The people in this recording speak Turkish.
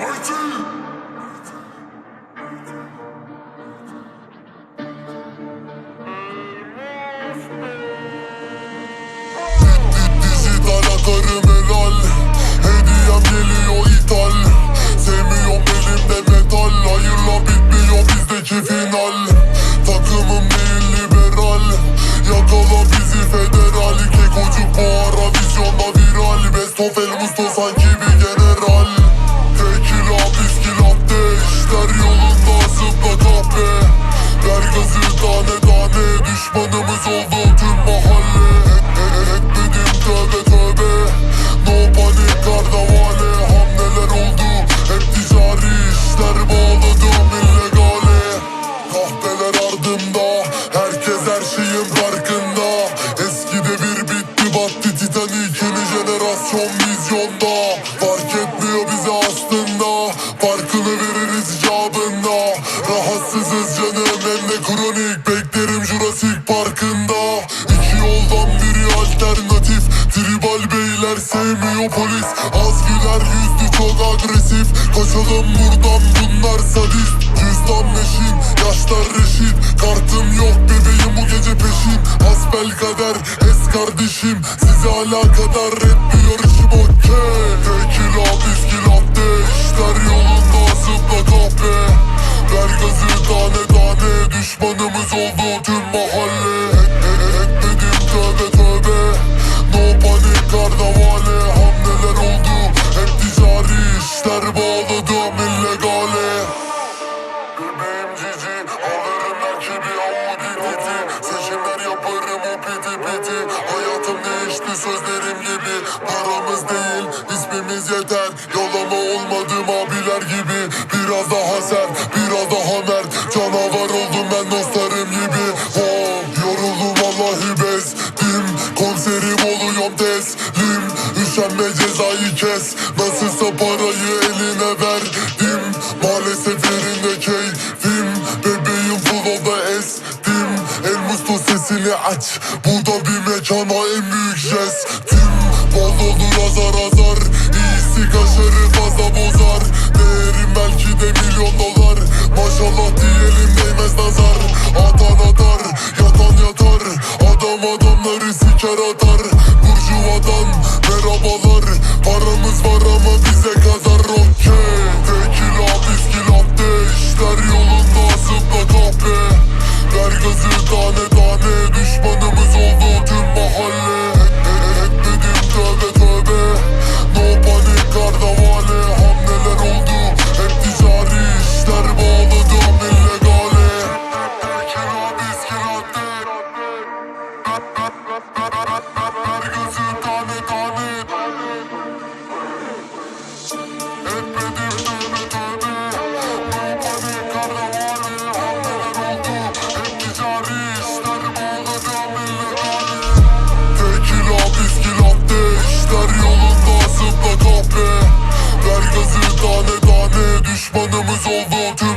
Atarım helal Hediyem geliyor ithal Sevmiyorum elimde metal Hayırla bitmiyor bizdeki final Takımım değil Yakala bizi federal. Kekocuk bu ara viral. Best of El sanki bir Gazı tane tane Düşmanımız oldu tüm mahalle. Etmedim tövbe tövbe. No panik kardavale Hamleler oldu hep ticari işler Bağladım illegale Kahpeler ardımda Herkes her şeyin farkında. Eskide bir bitti battı Titanic Yeni jenerasyon vizyonda. Fark Canım hem de kronik Beklerim Jurassic Park'ında. İki yoldan biri alternatif Tribal beyler sevmiyor polis. Az güler yüzlü çok agresif. Kaçalım buradan bunlar sadist. Cüzdan meşin yaşlar reşit. Kartım yok bebeğim bu gece peşin. Hasbel kader es kardeşim. Size alakadar etmiyor işim okey Gazı tane tane Düşmanımız oldu tüm mahalle. E- e- Etmedim tövbe tövbe. No panik kardavale Hamleler oldu? Hep ticari işler Bağladım illegale Bebeğim cici Alırım merkebi Audi titi Seçimler yaparım o piti piti Hayatım değişti sözlerim gibi. Paramız değil ismimiz yeter. Yalama olmadım abiler gibi. Biraz daha sert biraz daha Üşenme cezayı kes. Nasılsa parayı eline verdim. Maalesef yerinde keyfim. Bebeğim flow'da estim. El musto sesini aç. Bu da bir mekana en büyük jestim. Bol olur azar azar. İyisi kaşarı fazla bozar. Değerim belki de milyon dolar. Maşallah diyelim Burjuvadan merhabalar Paramız var ama bize kadar There is all the